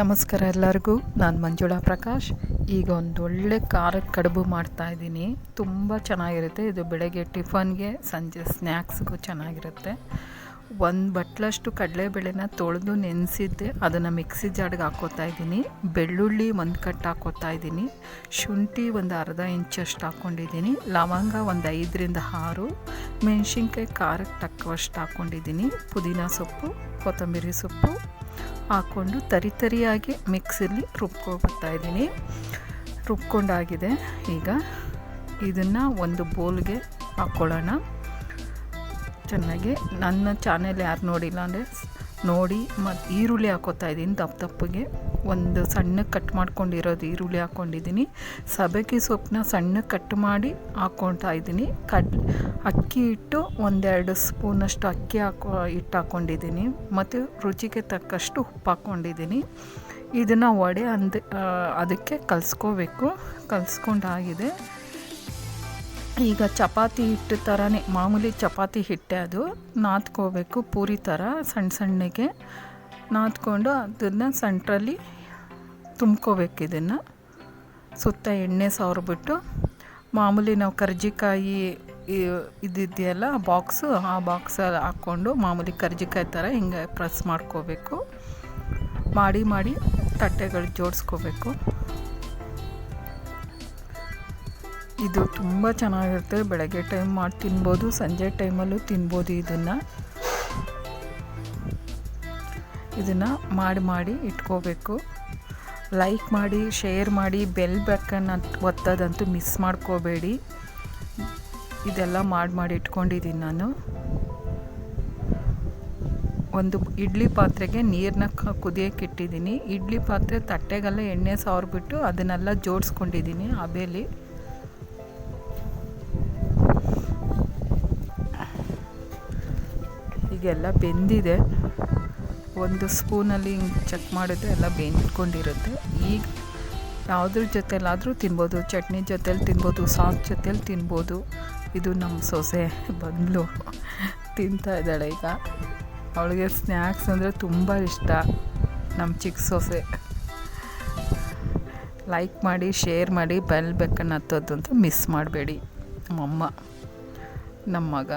ನಮಸ್ಕಾರ ಎಲ್ಲರಿಗೂ. ನಾನು ಮಂಜುಳಾ ಪ್ರಕಾಶ್. ಈಗ ಒಂದು ಒಳ್ಳೆ ಖಾರದ ಕಡುಬು ಮಾಡ್ತಾಯಿದ್ದೀನಿ ತುಂಬ ಚೆನ್ನಾಗಿರುತ್ತೆ. ಇದು ಬೆಳಗ್ಗೆ ಟಿಫನ್ಗೆ, ಸಂಜೆ ಸ್ನ್ಯಾಕ್ಸ್ಗೂ ಚೆನ್ನಾಗಿರುತ್ತೆ. ಒಂದು ಬಟ್ಲಷ್ಟು ಕಡಲೆಬೇಳೆನ ತೊಳೆದು ನೆನೆಸಿದ್ದೆ. ಅದನ್ನು ಮಿಕ್ಸಿ ಜಾಡ್ಗೆ ಹಾಕೋತಾ ಇದ್ದೀನಿ. ಬೆಳ್ಳುಳ್ಳಿ ಒಂದು ಕಟ್ ಹಾಕೋತಾ ಇದ್ದೀನಿ. ಶುಂಠಿ ಒಂದು ಅರ್ಧ ಇಂಚಷ್ಟು ಹಾಕ್ಕೊಂಡಿದ್ದೀನಿ ಲವಂಗ ಒಂದು ಐದರಿಂದ ಆರು. ಮೆಣಸಿನ್ಕಾಯಿ ಖಾರಕ್ಕೆ ತಕ್ಕವಷ್ಟು ಹಾಕ್ಕೊಂಡಿದ್ದೀನಿ ಪುದೀನ ಸೊಪ್ಪು, ಕೊತ್ತಂಬರಿ ಸೊಪ್ಪು ಹಾಕ್ಕೊಂಡು ತರಿ ತರಿಯಾಗಿ ರುಬ್ಕೊಬರ್ತಾ ಇದ್ದೀನಿ. ರುಬ್ಕೊಂಡಾಗಿದೆ. ಈಗ ಇದನ್ನು ಒಂದು ಬೋಲ್ಗೆ ಹಾಕ್ಕೊಳ್ಳೋಣ ಚೆನ್ನಾಗಿ ನನ್ನ ಚಾನೆಲ್ ಯಾರು ನೋಡಿಲ್ಲ ಅಂದರೆ ನೋಡಿ ಮತ್ತು ಈರುಳ್ಳಿ ಹಾಕೋತಾ ಇದ್ದೀನಿ ದಪ್ಪ ದಪ್ಪಗೆ. ಒಂದು ಸಣ್ಣ ಕಟ್ ಮಾಡ್ಕೊಂಡಿರೋದು ಈರುಳ್ಳಿ ಹಾಕ್ಕೊಂಡಿದ್ದೀನಿ ಸಬಕಿ ಸೊಪ್ಪನ್ನ ಸಣ್ಣ ಕಟ್ ಮಾಡಿ ಹಾಕ್ಕೊಳ್ತಾ ಇದ್ದೀನಿ. ಕಡ್ ಅಕ್ಕಿ ಹಿಟ್ಟು ಒಂದೆರಡು ಸ್ಪೂನಷ್ಟು ಅಕ್ಕಿ ಹಾಕೊ, ಹಿಟ್ಟು ಹಾಕ್ಕೊಂಡಿದ್ದೀನಿ ಮತ್ತು ರುಚಿಗೆ ತಕ್ಕಷ್ಟು ಉಪ್ಪು ಹಾಕ್ಕೊಂಡಿದ್ದೀನಿ ಇದನ್ನು ವಡೆ ಅಂದ ಅದಕ್ಕೆ ಕಲಿಸ್ಕೋಬೇಕು. ಕಲಿಸ್ಕೊಂಡಾಗಿದೆ ಈಗ ಚಪಾತಿ ಹಿಟ್ಟು ಥರನೇ ಮಾಮೂಲಿ ಚಪಾತಿ ಹಿಟ್ಟೆ ಅದು. ನಾದ್ಕೋಬೇಕು ಪೂರಿ ಥರ ಸಣ್ಣ ಸಣ್ಣಗೆ. ನಾದ್ಕೊಂಡು ಅದನ್ನು ಸೆಂಟ್ರಲ್ಲಿ ತುಂಬ್ಕೋಬೇಕು ಇದನ್ನು. ಸುತ್ತ ಎಣ್ಣೆ ಸವರ್ಬಿಟ್ಟು ಮಾಮೂಲಿ ನಾವು ಕರ್ಜಿಕಾಯಿ ಇದಿದೆಯಲ್ಲ ಬಾಕ್ಸು ಆ ಬಾಕ್ಸಲ್ಲಿ ಹಾಕ್ಕೊಂಡು ಮಾಮೂಲಿ ಕರ್ಜಿಕಾಯಿ ಥರ ಹಿಂಗೆ ಪ್ರೆಸ್ ಮಾಡ್ಕೋಬೇಕು. ಮಾಡಿ ಮಾಡಿ ತಟ್ಟೆಗಳು ಜೋಡಿಸ್ಕೋಬೇಕು. ಇದು ತುಂಬ ಚೆನ್ನಾಗಿರುತ್ತೆ. ಬೆಳಗ್ಗೆ ಟೈಮ್ ಮಾಡಿ ತಿನ್ಬೋದು, ಸಂಜೆ ಟೈಮಲ್ಲೂ ತಿನ್ಬೋದು ಇದನ್ನು. ಇದನ್ನು ಮಾಡಿ ಮಾಡಿ ಇಟ್ಕೋಬೇಕು. ಲೈಕ್ ಮಾಡಿ ಶೇರ್ ಮಾಡಿ ಬೆಲ್ ಬೆಕ್ಕನ್ನು ಒತ್ತೋದಂತೂ ಮಿಸ್ ಮಾಡ್ಕೋಬೇಡಿ. ಇದೆಲ್ಲ ಮಾಡಿ ಮಾಡಿ ಇಟ್ಕೊಂಡಿದ್ದೀನಿ ನಾನು. ಒಂದು ಇಡ್ಲಿ ಪಾತ್ರೆಗೆ ನೀರನ್ನ ಕುದಿಯೋಕೆ ಇಟ್ಟಿದ್ದೀನಿ. ಇಡ್ಲಿ ಪಾತ್ರೆ ತಟ್ಟೆಗೆಲ್ಲ ಎಣ್ಣೆ ಸಾವಿರ್ಬಿಟ್ಟು ಅದನ್ನೆಲ್ಲ ಜೋಡಿಸ್ಕೊಂಡಿದ್ದೀನಿ ಆಬೇಲಿ ಈಗೆಲ್ಲ ಬೆಂದಿದೆ. ಒಂದು ಸ್ಪೂನಲ್ಲಿ ಹಿಂಗೆ ಚೆಕ್ ಮಾಡಿದ್ರೆ ಎಲ್ಲ ಬೆಂದ್ಕೊಂಡಿರುತ್ತೆ. ಈಗ ಯಾವುದ್ರ ಜೊತೆಲಾದರೂ ತಿನ್ಬೋದು, ಚಟ್ನಿ ಜೊತೇಲಿ ತಿನ್ಬೋದು, ಸಾಸ್ ಜೊತೇಲಿ ತಿನ್ಬೋದು. ಇದು ನಮ್ಮ ಸೊಸೆ ಬಂದಳು ತಿಂತಾ ಇದ್ದಾಳೆ ಈಗ. ಅವಳಿಗೆ ಸ್ನ್ಯಾಕ್ಸ್ ಅಂದರೆ ತುಂಬ ಇಷ್ಟ ನಮ್ಮ ಚಿಕ್ಕ ಸೊಸೆ. ಲೈಕ್ ಮಾಡಿ ಶೇರ್ ಮಾಡಿ ಬೆಲ್ ಬೆಕ್ಕನ್ನು ಹತ್ತೋದು ಅಂತ ಮಿಸ್ ಮಾಡಬೇಡಿ. ನಮ್ಮಮ್ಮ ನಮ್ಮ ಮಗ